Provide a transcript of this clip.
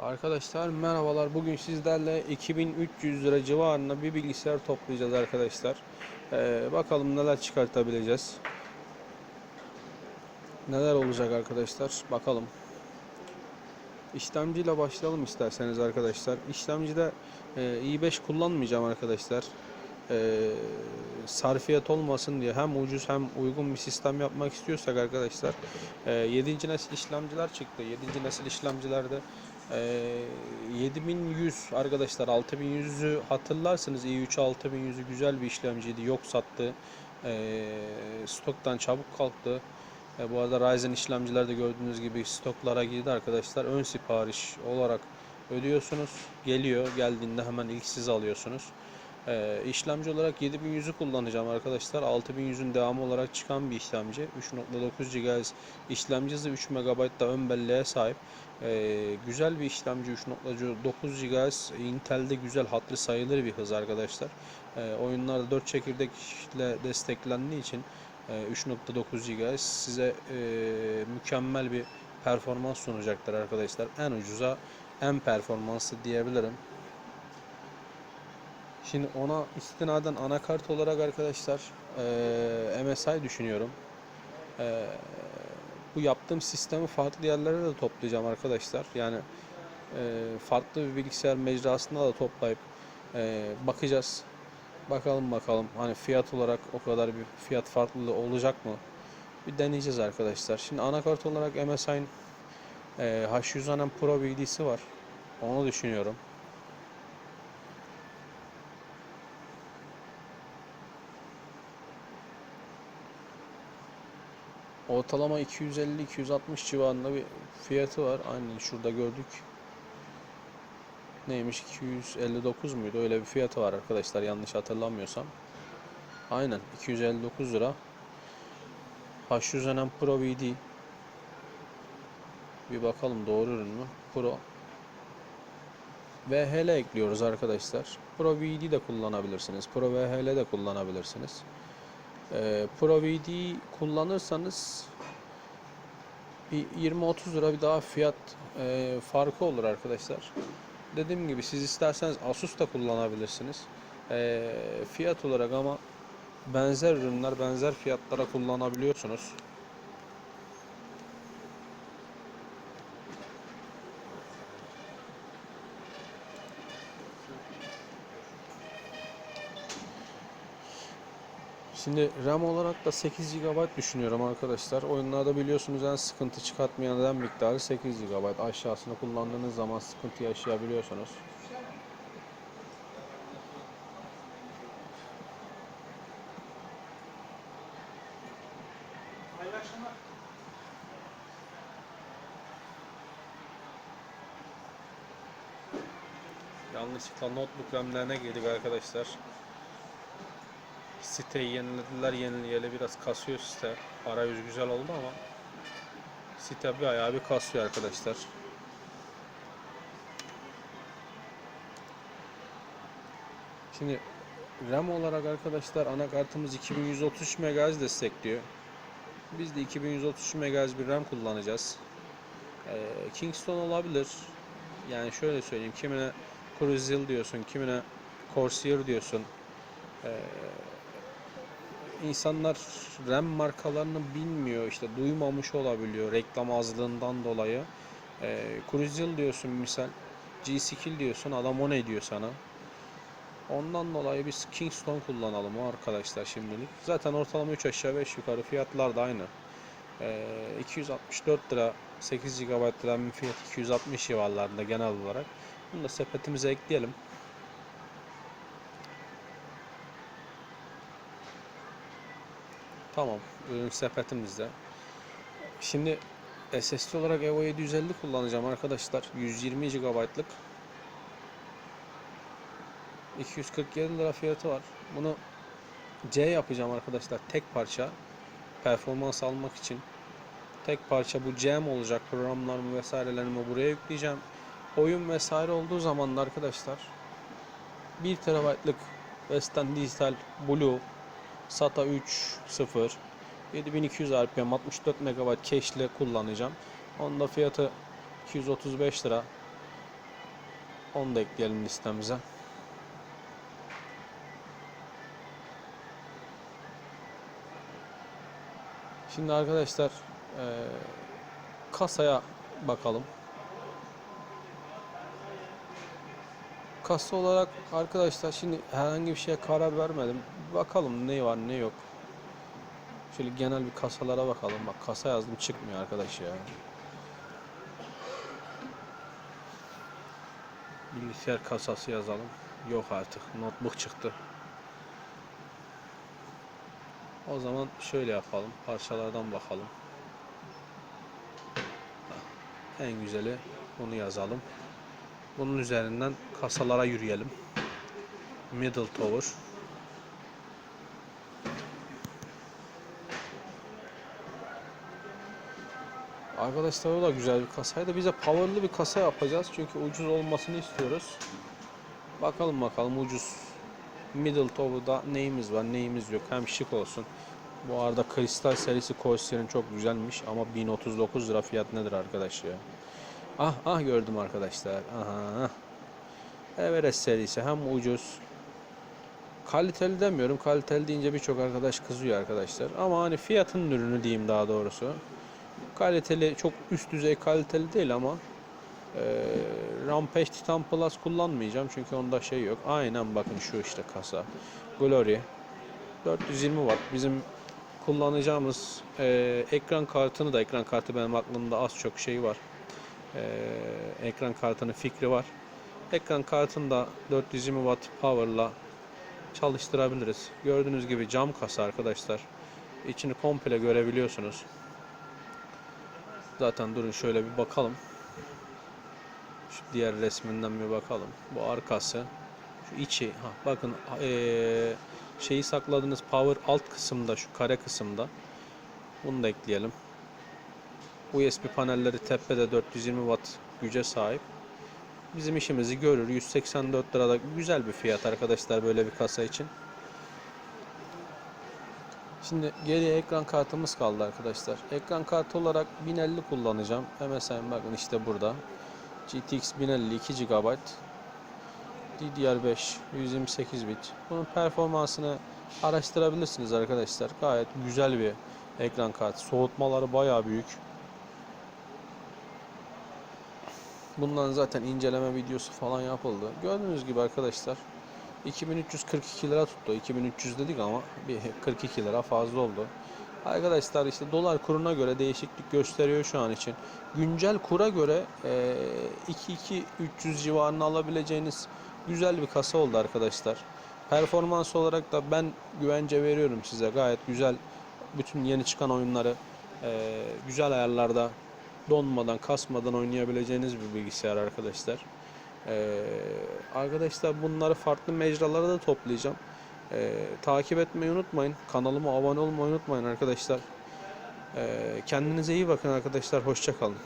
Arkadaşlar merhabalar. Bugün sizlerle 2300 lira civarında bir bilgisayar toplayacağız arkadaşlar. Ee, bakalım neler çıkartabileceğiz. Neler olacak arkadaşlar. Bakalım. İşlemciyle başlayalım isterseniz arkadaşlar. İşlemcide e, i5 kullanmayacağım arkadaşlar. E, sarfiyat olmasın diye hem ucuz hem uygun bir sistem yapmak istiyorsak arkadaşlar e, 7. nesil işlemciler çıktı. 7. nesil işlemcilerde e, 7100 arkadaşlar 6100'ü hatırlarsınız i3 6100'ü güzel bir işlemciydi. Yok sattı. E, stoktan çabuk kalktı. E, bu arada Ryzen işlemciler de gördüğünüz gibi stoklara girdi arkadaşlar. Ön sipariş olarak ödüyorsunuz. Geliyor. Geldiğinde hemen ilk siz alıyorsunuz. E, işlemci olarak 7100'ü kullanacağım arkadaşlar. 6100'ün devamı olarak çıkan bir işlemci. 3.9 GHz işlemci hızı 3 MB da ön belleğe sahip. E, güzel bir işlemci 3.9 GHz. Intel'de güzel hatırı sayılır bir hız arkadaşlar. E, oyunlarda 4 çekirdekle desteklendiği için e, 3.9 GHz size e, mükemmel bir performans sunacaktır arkadaşlar. En ucuza en performanslı diyebilirim. Şimdi ona istinaden anakart olarak arkadaşlar e, MSI düşünüyorum. E, bu yaptığım sistemi farklı yerlere de toplayacağım arkadaşlar. Yani e, farklı bir bilgisayar mecrasında da toplayıp e, bakacağız. Bakalım bakalım hani fiyat olarak o kadar bir fiyat farklılığı olacak mı? Bir deneyeceğiz arkadaşlar. Şimdi anakart olarak MSI'nin e, H100 Pro bilgisi var. Onu düşünüyorum. Ortalama 250-260 civarında bir fiyatı var. Aynen şurada gördük. Neymiş 259 muydu? Öyle bir fiyatı var arkadaşlar yanlış hatırlamıyorsam. Aynen 259 lira. H100 Pro VD. Bir bakalım doğru ürün mü? Pro. VHL ekliyoruz arkadaşlar. Pro VD de kullanabilirsiniz. Pro VHL de kullanabilirsiniz. Ee, Pro kullanırsanız bir 20-30 lira bir daha fiyat e, farkı olur arkadaşlar. Dediğim gibi siz isterseniz Asus da kullanabilirsiniz. E, fiyat olarak ama benzer ürünler benzer fiyatlara kullanabiliyorsunuz. Şimdi RAM olarak da 8 GB düşünüyorum arkadaşlar. Oyunlarda biliyorsunuz en sıkıntı çıkartmayan RAM miktarı 8 GB. Aşağısını kullandığınız zaman sıkıntı yaşayabiliyorsunuz. Yanlışlıkla notebook RAM'lerine girdik arkadaşlar. Siteyi yenilediler yenileyeli biraz kasıyor site. Arayüz güzel oldu ama site bir ayağı bir kasıyor arkadaşlar. Şimdi RAM olarak arkadaşlar anakartımız 2133 MHz destekliyor. Biz de 2133 MHz bir RAM kullanacağız. Ee, Kingston olabilir. Yani şöyle söyleyeyim. Kimine Crucial diyorsun, kimine Corsair diyorsun. Ee, insanlar RAM markalarını bilmiyor işte duymamış olabiliyor reklam azlığından dolayı. Ee, Crucial diyorsun misal G-Skill diyorsun adam o ne diyor sana. Ondan dolayı biz Kingston kullanalım arkadaşlar şimdilik. Zaten ortalama 3 aşağı 5 yukarı fiyatlar da aynı. Ee, 264 lira 8 GB RAM fiyat 260 civarlarında genel olarak. Bunu da sepetimize ekleyelim. Tamam. Ürün sepetimizde. Şimdi SSD olarak Evo 750 kullanacağım arkadaşlar. 120 GB'lık. 247 lira fiyatı var. Bunu C yapacağım arkadaşlar. Tek parça. Performans almak için. Tek parça bu C mi olacak? Programlarımı vesairelerimi buraya yükleyeceğim. Oyun vesaire olduğu zaman da arkadaşlar 1 TB'lık Western Digital Blue SATA 3.0 7200 RPM 64 MB cache ile kullanacağım. Onun da fiyatı 235 lira. Onu da ekleyelim listemize. Şimdi arkadaşlar eee, kasaya bakalım. Kasa olarak arkadaşlar şimdi herhangi bir şeye karar vermedim. Bakalım ne var ne yok. Şöyle genel bir kasalara bakalım. Bak kasa yazdım çıkmıyor arkadaş ya. Bilgisayar kasası yazalım. Yok artık. Notebook çıktı. O zaman şöyle yapalım. Parçalardan bakalım. En güzeli bunu yazalım. Bunun üzerinden kasalara yürüyelim. Middle Tower. Arkadaşlar o da güzel bir kasaydı. Bize powerlı bir kasa yapacağız. Çünkü ucuz olmasını istiyoruz. Bakalım bakalım ucuz. Middle Tower'da neyimiz var neyimiz yok. Hem şık olsun. Bu arada kristal serisi Corsair'in çok güzelmiş ama 1039 lira fiyat nedir arkadaş ya? Ah ah gördüm arkadaşlar. Aha. Everest serisi hem ucuz. Kaliteli demiyorum. Kaliteli deyince birçok arkadaş kızıyor arkadaşlar. Ama hani fiyatın ürünü diyeyim daha doğrusu. Kaliteli çok üst düzey kaliteli değil ama e, Rampage Titan Plus kullanmayacağım çünkü onda şey yok. Aynen bakın şu işte kasa. Glory 420 watt bizim kullanacağımız e, ekran kartını da ekran kartı benim aklımda az çok şey var. E, ekran kartının fikri var. Ekran kartını da 420 watt power'la çalıştırabiliriz. Gördüğünüz gibi cam kasa arkadaşlar. İçini komple görebiliyorsunuz. Zaten durun şöyle bir bakalım. Şu diğer resminden bir bakalım. Bu arkası. Şu içi. Ha, bakın eee, şeyi sakladığınız power alt kısımda şu kare kısımda. Bunu da ekleyelim. USB panelleri tepede 420 watt güce sahip. Bizim işimizi görür. 184 lirada güzel bir fiyat arkadaşlar böyle bir kasa için. Şimdi geriye ekran kartımız kaldı arkadaşlar. Ekran kartı olarak 1050 kullanacağım. MSI bakın işte burada. GTX 1050 2 GB. DDR5 128 bit. Bunun performansını araştırabilirsiniz arkadaşlar. Gayet güzel bir ekran kartı. Soğutmaları bayağı büyük. Bundan zaten inceleme videosu falan yapıldı. Gördüğünüz gibi arkadaşlar 2342 lira tuttu. 2300 dedik ama bir 42 lira fazla oldu. Arkadaşlar işte dolar kuruna göre değişiklik gösteriyor şu an için. Güncel kura göre e, 2-2-300 civarını alabileceğiniz güzel bir kasa oldu arkadaşlar. Performans olarak da ben güvence veriyorum size. Gayet güzel bütün yeni çıkan oyunları e, güzel ayarlarda donmadan, kasmadan oynayabileceğiniz bir bilgisayar arkadaşlar. Ee, arkadaşlar bunları farklı mecralara da toplayacağım. Ee, takip etmeyi unutmayın. Kanalıma abone olmayı unutmayın arkadaşlar. Ee, kendinize iyi bakın arkadaşlar. Hoşçakalın.